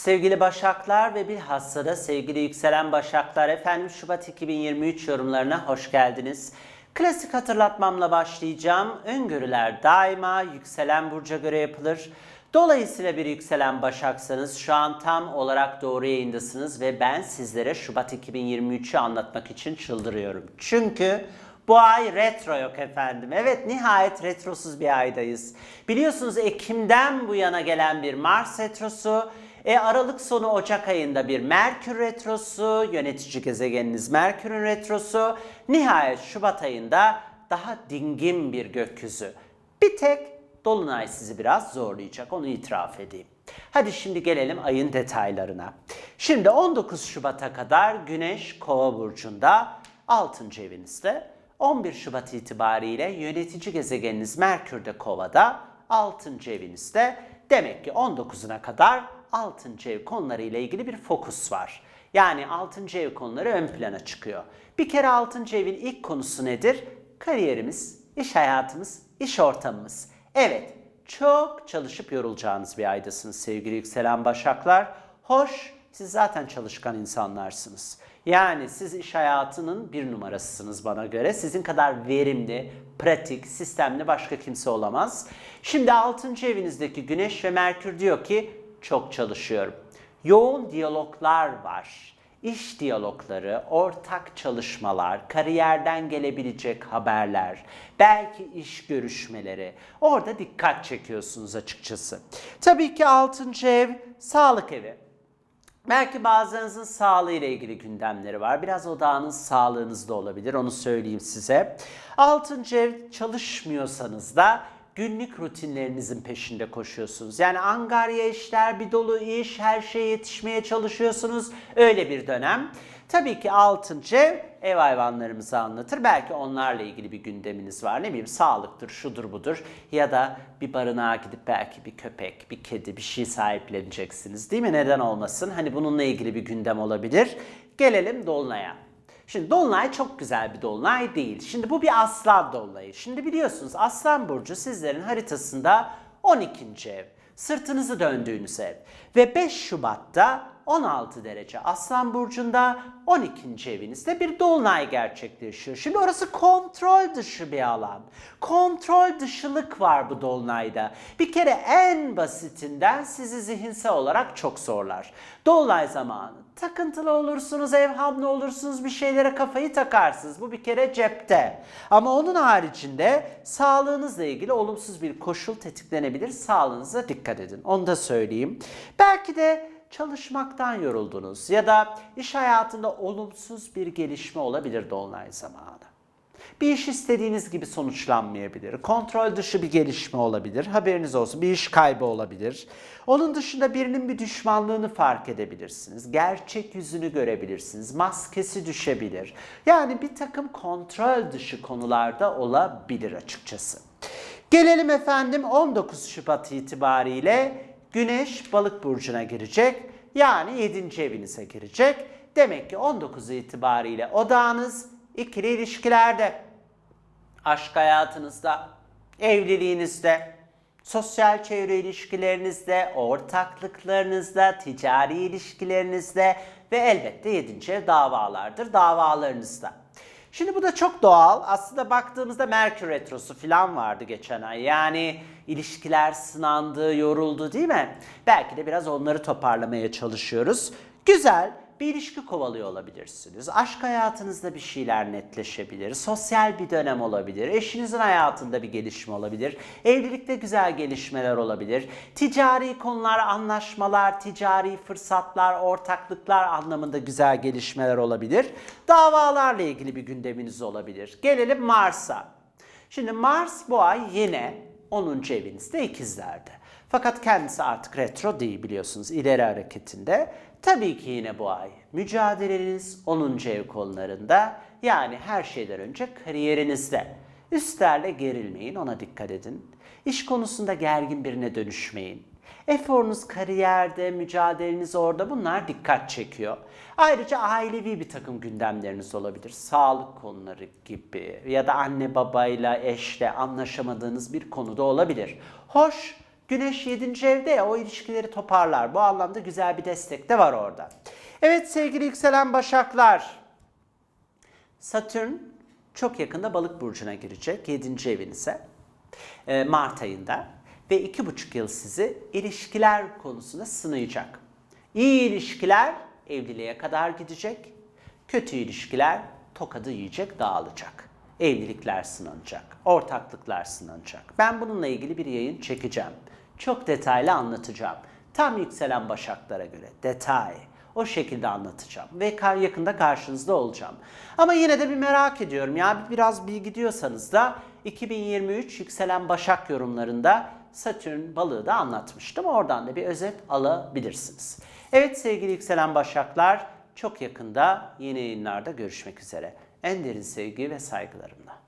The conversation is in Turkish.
Sevgili Başaklar ve bilhassa da sevgili yükselen Başaklar efendim Şubat 2023 yorumlarına hoş geldiniz. Klasik hatırlatmamla başlayacağım. Öngörüler daima yükselen burca göre yapılır. Dolayısıyla bir yükselen Başaksanız şu an tam olarak doğru yayındasınız ve ben sizlere Şubat 2023'ü anlatmak için çıldırıyorum. Çünkü bu ay retro yok efendim. Evet nihayet retrosuz bir aydayız. Biliyorsunuz Ekim'den bu yana gelen bir Mars retrosu, e, Aralık sonu Ocak ayında bir Merkür retrosu, yönetici gezegeniniz Merkür'ün retrosu, nihayet Şubat ayında daha dingin bir gökyüzü. Bir tek Dolunay sizi biraz zorlayacak onu itiraf edeyim. Hadi şimdi gelelim ayın detaylarına. Şimdi 19 Şubat'a kadar Güneş Kova burcunda 6. evinizde. 11 Şubat itibariyle yönetici gezegeniniz Merkür de Kova'da 6. evinizde. Demek ki 19'una kadar 6. ev konuları ile ilgili bir fokus var. Yani 6. ev konuları ön plana çıkıyor. Bir kere 6. evin ilk konusu nedir? Kariyerimiz, iş hayatımız, iş ortamımız. Evet, çok çalışıp yorulacağınız bir aydasınız sevgili yükselen başaklar. Hoş, siz zaten çalışkan insanlarsınız. Yani siz iş hayatının bir numarasısınız bana göre. Sizin kadar verimli, pratik, sistemli başka kimse olamaz. Şimdi 6. evinizdeki Güneş ve Merkür diyor ki çok çalışıyorum. Yoğun diyaloglar var. İş diyalogları, ortak çalışmalar, kariyerden gelebilecek haberler, belki iş görüşmeleri. Orada dikkat çekiyorsunuz açıkçası. Tabii ki 6. ev sağlık evi. Belki bazılarınızın sağlığı ile ilgili gündemleri var. Biraz odağınız sağlığınızda olabilir. Onu söyleyeyim size. Altıncı ev çalışmıyorsanız da günlük rutinlerinizin peşinde koşuyorsunuz. Yani angarya işler, bir dolu iş, her şeye yetişmeye çalışıyorsunuz. Öyle bir dönem. Tabii ki altıncı ev ev hayvanlarımızı anlatır. Belki onlarla ilgili bir gündeminiz var. Ne bileyim sağlıktır, şudur budur. Ya da bir barınağa gidip belki bir köpek, bir kedi, bir şey sahipleneceksiniz. Değil mi? Neden olmasın? Hani bununla ilgili bir gündem olabilir. Gelelim Dolunay'a. Şimdi Dolunay çok güzel bir Dolunay değil. Şimdi bu bir Aslan Dolunayı. Şimdi biliyorsunuz Aslan Burcu sizlerin haritasında 12. ev. Sırtınızı döndüğünüz ev. Ve 5 Şubat'ta 16 derece Aslan Burcu'nda 12. evinizde bir dolunay gerçekleşiyor. Şimdi orası kontrol dışı bir alan. Kontrol dışılık var bu dolunayda. Bir kere en basitinden sizi zihinsel olarak çok zorlar. Dolunay zamanı takıntılı olursunuz, evhamlı olursunuz, bir şeylere kafayı takarsınız. Bu bir kere cepte. Ama onun haricinde sağlığınızla ilgili olumsuz bir koşul tetiklenebilir. Sağlığınıza dikkat edin. Onu da söyleyeyim. Belki de çalışmaktan yoruldunuz ya da iş hayatında olumsuz bir gelişme olabilir dolunay zamanı. Bir iş istediğiniz gibi sonuçlanmayabilir. Kontrol dışı bir gelişme olabilir. Haberiniz olsun. Bir iş kaybı olabilir. Onun dışında birinin bir düşmanlığını fark edebilirsiniz. Gerçek yüzünü görebilirsiniz. Maskesi düşebilir. Yani bir takım kontrol dışı konularda olabilir açıkçası. Gelelim efendim 19 Şubat itibariyle Güneş balık burcuna girecek. Yani 7. evinize girecek. Demek ki 19 itibariyle odağınız ikili ilişkilerde, aşk hayatınızda, evliliğinizde, sosyal çevre ilişkilerinizde, ortaklıklarınızda, ticari ilişkilerinizde ve elbette 7. ev davalardır, davalarınızda. Şimdi bu da çok doğal. Aslında baktığımızda Merkür Retrosu falan vardı geçen ay. Yani ilişkiler sınandı, yoruldu değil mi? Belki de biraz onları toparlamaya çalışıyoruz. Güzel bir ilişki kovalıyor olabilirsiniz. Aşk hayatınızda bir şeyler netleşebilir. Sosyal bir dönem olabilir. Eşinizin hayatında bir gelişme olabilir. Evlilikte güzel gelişmeler olabilir. Ticari konular, anlaşmalar, ticari fırsatlar, ortaklıklar anlamında güzel gelişmeler olabilir. Davalarla ilgili bir gündeminiz olabilir. Gelelim Mars'a. Şimdi Mars bu ay yine 10. evinizde ikizlerde. Fakat kendisi artık retro değil biliyorsunuz ileri hareketinde. Tabii ki yine bu ay mücadeleniz 10. ev konularında yani her şeyden önce kariyerinizde. Üstlerle gerilmeyin ona dikkat edin. İş konusunda gergin birine dönüşmeyin. Eforunuz kariyerde, mücadeleniz orada bunlar dikkat çekiyor. Ayrıca ailevi bir takım gündemleriniz olabilir. Sağlık konuları gibi ya da anne babayla, eşle anlaşamadığınız bir konuda olabilir. Hoş, Güneş 7. evde ya o ilişkileri toparlar. Bu anlamda güzel bir destek de var orada. Evet sevgili yükselen başaklar. Satürn çok yakında balık burcuna girecek 7. evinize e, Mart ayında ve iki buçuk yıl sizi ilişkiler konusunda sınayacak. İyi ilişkiler evliliğe kadar gidecek, kötü ilişkiler tokadı yiyecek, dağılacak. Evlilikler sınanacak, ortaklıklar sınanacak. Ben bununla ilgili bir yayın çekeceğim. Çok detaylı anlatacağım. Tam yükselen başaklara göre detay. O şekilde anlatacağım ve yakında karşınızda olacağım. Ama yine de bir merak ediyorum ya biraz bilgi diyorsanız da 2023 yükselen başak yorumlarında Satürn balığı da anlatmıştım. Oradan da bir özet alabilirsiniz. Evet sevgili yükselen başaklar çok yakında yeni yayınlarda görüşmek üzere. En derin sevgi ve saygılarımla.